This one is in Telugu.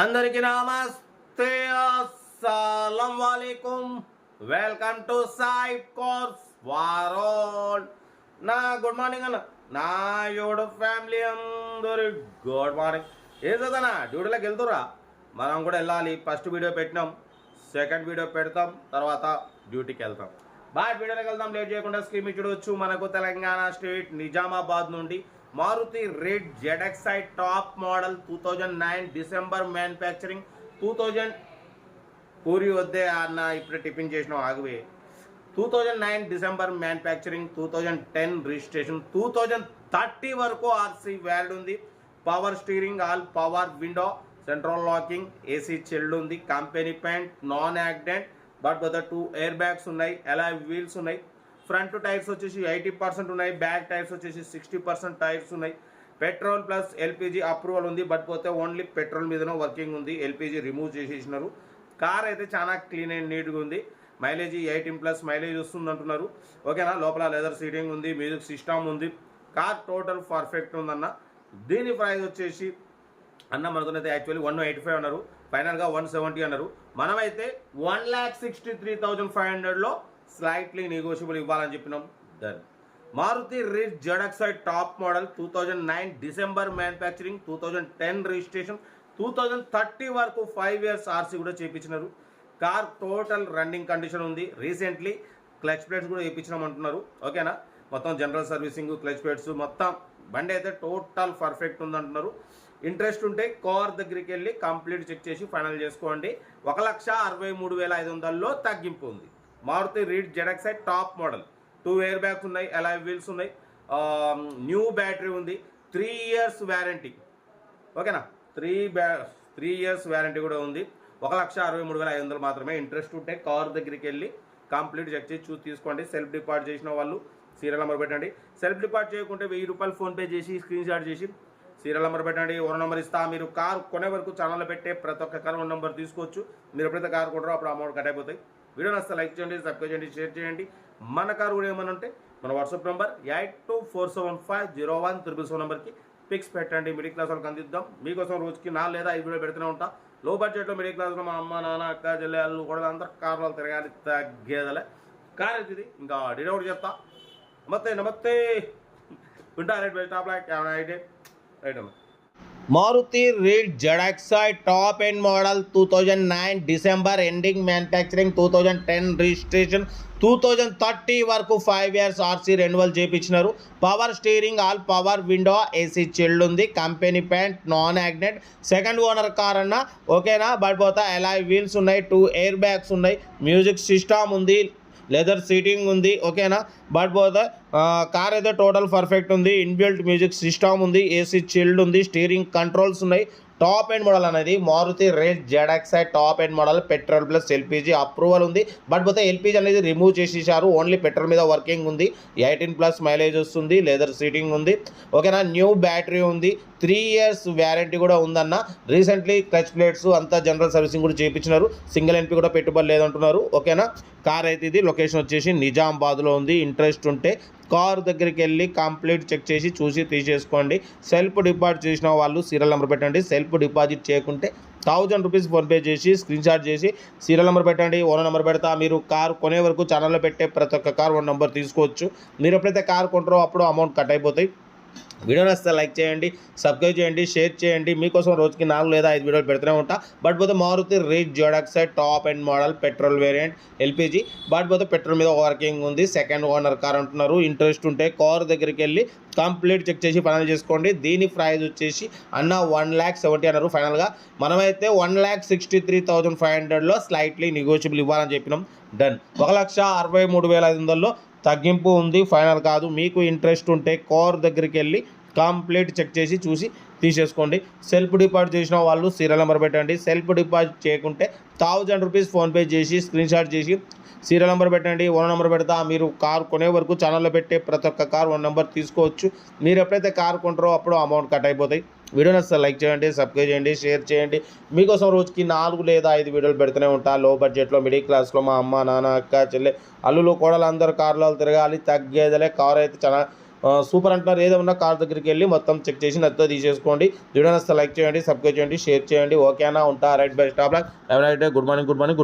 అందరికి నమస్తే. అస్సలం వాలేకుం welcome to Sai cars world నా గుడ్ మార్నింగ్ అన్న. నా యోడు ఫ్యామిలీ అందరు గుడ్ మార్నింగ్. ఏం చదనా డ్యూటీలోకి వెళ్తురా మనం కూడా వెళ్ళాలి. ఫస్ట్ వీడియో పెట్టినాం. సెకండ్ వీడియో పెడతాం. తర్వాత డ్యూటీకి వెళ్తాం. బాయ్. వీడియోలోకి వెళ్దాం. లేట్ చేయకుండా స్క్రీన్ చూడవచ్చు మనకు తెలంగాణ స్టేట్ నిజామాబాద్ నుండి Maruti Ritz ZXI top model two thousand nine December manufacturing. Two thousand puri వద్దే అన్న ఇప్పుడు టిఫిన్ చేసిన ఆగువే two thousand nine December manufacturing two thousand ten registration two thousand thirty వరకు ఆర్సీ వ్యాల్డ్ ఉంది. Power steering all power window central locking AC chilled ఉంది company paint non accident but but two air bags ఉన్నాయి ఎలా వీల్స్ ఉన్నాయి. ఫ్రంట్ టైర్స్ వచ్చేసి ఎయిటీ పర్సెంట్ ఉన్నాయి బ్యాక్ టైర్స్ వచ్చేసి సిక్స్టీ పర్సెంట్ టైర్స్ ఉన్నాయి. పెట్రోల్ ప్లస్ ఎల్పిజి అప్రూవల్ ఉంది బట్ పోతే ఓన్లీ పెట్రోల్ మీదనే వర్కింగ్ ఉంది ఎల్పిజి రిమూవ్ చేసేసినారు. కార్ అయితే చాలా క్లీన్ అండ్ నీట్గా ఉంది. మైలేజ్ ఎయిటీన్ ప్లస్ మైలేజ్ వస్తుంది అంటున్నారు. ఓకేనా? లోపల లెదర్ సీటింగ్ ఉంది మ్యూజిక్ సిస్టమ్ ఉంది. కార్ టోటల్ పర్ఫెక్ట్ ఉందన్న. దీని ప్రైస్ వచ్చేసి అన్న మనతోనైతే యాక్చువల్లీ వన్ ఎయిటీ ఫైవ్ అన్నారు. ఫైనల్గా వన్ సెవెంటీ అన్నారు. మనమైతే one lakh sixty three thousand five హండ్రెడ్లో స్లైట్లీ నెగోషియబుల్ ఇవ్వాలని చెప్పినాం. Done Maruti Ritz ZXI top model two thousand nine December manufacturing two thousand ten registration two thousand thirty వరకు ఫైవ్ ఇయర్స్ ఆర్సీ కూడా చేయించినారు కార్ టోటల్ రన్నింగ్ కండిషన్ ఉంది. రీసెంట్లీ క్లచ్ ప్లేట్స్ కూడా వేయించినాం అంటున్నారు. ఓకేనా మొత్తం జనరల్ సర్వీసింగ్ క్లచ్ ప్లేట్స్ మొత్తం బండి అయితే టోటల్ పర్ఫెక్ట్ ఉందంటున్నారు. ఇంట్రెస్ట్ ఉంటే కార్ దగ్గరికి వెళ్ళి కంప్లీట్ చెక్ చేసి ఫైనల్ చేసుకోండి. ఒక లక్ష అరవై మూడు వేల ఐదు వందల్లో తగ్గింపు ఉంది. Maruti Ritz ZXI top model. Two air bags ఉన్నాయి అలై వీల్స్ ఉన్నాయి. Um, న్యూ బ్యాటరీ ఉంది. త్రీ ఇయర్స్ వ్యారంటీ ఓకేనా త్రీ బ్యా త్రీ ఇయర్స్ వ్యారంటీ కూడా ఉంది. ఒక లక్ష అరవై మూడు వేల ఐదు వందలు మాత్రమే ఇంట్రెస్ట్ ఉంటే కార్ దగ్గరికి వెళ్ళి కంప్లీట్ చెక్ చేసి చూసి తీసుకోండి. సెల్ఫ్ డిపార్ట్ చేసిన వాళ్ళు సీరియల్ నెంబర్ పెట్టండి. సెల్ఫ్ డిపార్ట్ చేయకుంటే వెయ్యి రూపాయలు ఫోన్పే చేసి స్క్రీన్ షాట్ చేసి సీరియల్ నెంబర్ పెట్టండి. ఓన్ నెంబర్ ఇస్తా. మీరు కార్ కొనే వరకు ఛానల్ పెట్టే ప్రతి ఒక్క కార్ ఓన్ నెంబర్ తీసుకోవచ్చు. మీరు ఎప్పుడైతే కార్ కొంటారో అప్పుడు అమౌంట్ కట్ అయిపోతాయి. వీడియో నస్తే లైక్ చేయండి సబ్స్క్రైబ్ చేయండి షేర్ చేయండి. మన కారు కూడా ఏమైనా ఉంటే మన WhatsApp number eight two four seven five zero one triple seven నెంబర్కి పిక్స్ పెట్టండి. మిడిల్ క్లాస్ వాళ్ళకి అందిద్దాం. మీకోసం రోజుకి నాలుగు లేదా ఐదు వీడియో పెడుతూనే ఉంటా. లో బడ్జెట్లో మిడిల్ క్లాస్లో మా అమ్మ నాన్న అక్క చెల్లె అల్లు కూడా అందరూ కార్లో తిరగాలి తగ్గేదలే. కార్ అయితే ఇది ఇంకా ఒకటి చెప్తా. నమస్తే నమస్తే. ఉంటా రైట్ బెస్ట్ ఆఫ్ లైక్ అయితే రైట్ అమ్మా. Maruti Ritz ZXI top end model two thousand nine December ending manufacturing two thousand ten registration two thousand thirty వరకు five years RC renewal చేయించినారు power steering all power window AC chilled ఉంది company paint non accident. Second owner car అన్న ఓకేనా? బట్ పోతా ఎలా వీల్స్ ఉన్నాయి టూ ఎయిర్ బ్యాగ్స్ ఉన్నాయి మ్యూజిక్ సిస్టమ్ ఉంది లెదర్ సీటింగ్ ఉంది ఓకేనా బట్ పోతే కార్ అయితే టోటల్ పర్ఫెక్ట్ ఉంది. ఇన్బిల్ట్ మ్యూజిక్ సిస్టమ్ ఉంది ఏసీ చిల్డ్ ఉంది స్టీరింగ్ కంట్రోల్స్ ఉన్నాయి. టాప్ ఎండ్ మోడల్ అనేది Maruti Ritz ZXI top end model petrol plus LPG approval ఉంది. బట్ పోతే ఎల్పిజి అనేది రిమూవ్ చేసేసారు ఓన్లీ పెట్రోల్ మీద వర్కింగ్ ఉంది. ఎయిటీన్ ప్లస్ మైలేజ్ వస్తుంది. లెదర్ సీటింగ్ ఉంది. ఓకేనా? న్యూ బ్యాటరీ ఉంది. త్రీ ఇయర్స్ వ్యారంటీ కూడా ఉందన్న. రీసెంట్లీ క్లచ్ ప్లేట్స్ అంతా జనరల్ సర్వీసింగ్ కూడా చేయించినారు సింగిల్ ఎన్పి కూడా పెట్టుబడి లేదంటున్నారు. ఓకేనా? కార్ అయితే ఇది. లొకేషన్ వచ్చేసి నిజామాబాద్లో ఉంది. ఇంట్రెస్ట్ ఉంటే కార్ దగ్గరికి వెళ్ళి కంప్లీట్ చెక్ చేసి చూసి తీసేసుకోండి. సెల్ఫ్ డిపాజిట్ చేసిన వాళ్ళు సీరియల్ నెంబర్ పెట్టండి. సెల్ఫ్ డిపాజిట్ చేయకుంటే థౌజండ్ రూపీస్ ఫోన్పే చేసి స్క్రీన్ షాట్ చేసి సీరియల్ నెంబర్ పెట్టండి. ఓనర్ నెంబర్ పెడతా. మీరు కార్ కొనే వరకు ఛానల్లో పెట్టే ప్రతి ఒక్క కార్ వన్ నెంబర్ తీసుకోవచ్చు. మీరు ఎప్పుడైతే కార్ కొంటారో అప్పుడు అమౌంట్ కట్ అయిపోతాయి. వీడియో నచ్చితే లైక్ చేయండి సబ్స్క్రైబ్ చేయండి షేర్ చేయండి. మీకోసం రోజుకి నాలుగు లేదా ఐదు వీడియోలు పెడుతూనే ఉంటా. బట్ పోతే Maruti Ritz ZXI top end model petrol variant LPG. But పోతే పెట్రోల్ మీద వర్కింగ్ ఉంది. సెకండ్ ఓనర్ కార్ అంటున్నారు. ఇంట్రెస్ట్ ఉంటే కార్ దగ్గరికి వెళ్ళి కంప్లీట్ చెక్ చేసి ఫైనల్ చేసుకోండి. దీని ప్రైజ్ వచ్చేసి అన్న వన్ ల్యాక్ సెవెంటీ అన్నారు. ఫైనల్గా మనమైతే one lakh sixty three thousand five హండ్రెడ్లో స్లైట్లీ నెగోషియబుల్ ఇవ్వాలని చెప్పినాం. డన్. ఒక లక్ష అరవై మూడు వేల ఐదు వందల్లో తగ్గింపు ఉంది. ఫైనల్ కాదు. మీకు ఇంట్రెస్ట్ ఉంటే కోర్ దగ్గరికి వెళ్ళి కంప్లీట్ చెక్ చేసి చూసి తీసేసుకోండి. సెల్ఫ్ డిపాజిట్ చేసిన వాళ్ళు సీరియల్ నెంబర్ పెట్టండి. సెల్ఫ్ డిపాజిట్ చేయకుంటే థౌజండ్ రూపీస్ ఫోన్పే చేసి స్క్రీన్ షాట్ చేసి సీరియల్ నెంబర్ పెట్టండి. ఓన్ నెంబర్ పెడతా. మీరు కార్ కొనే వరకు ఛానల్లో పెట్టే ప్రతి ఒక్క కార్ వన్ నెంబర్ తీసుకోవచ్చు. మీరు ఎప్పుడైతే కార్ కొంటారో అప్పుడు అమౌంట్ కట్ అయిపోతాయి. వీడియోని అసలు లైక్ చేయండి సబ్స్క్రైబ్ చేయండి షేర్ చేయండి. మీకోసం రోజుకి నాలుగు లేదా ఐదు వీడియోలు పెడుతూనే ఉంటా. లో బడ్జెట్లో మిడిల్ క్లాస్లో మా అమ్మ నాన్న అక్క చెల్లె అల్లులు కోడలు అందరు కార్లో తిరగాలి. తగ్గేదలే. కార్ అయితే చాలా సూపర్ అంటున్నారు. ఏదైనా కార్ దగ్గరికి వెళ్ళి మొత్తం చెక్ చేసి నచ్చితే తీసేసుకోండి. వీడియో నచ్చితే లైక్ చేయండి సబ్స్క్రైబ్ చేయండి షేర్ చేయండి. ఓకేనా? ఉంటా. Right bye stop like. Good morning good morning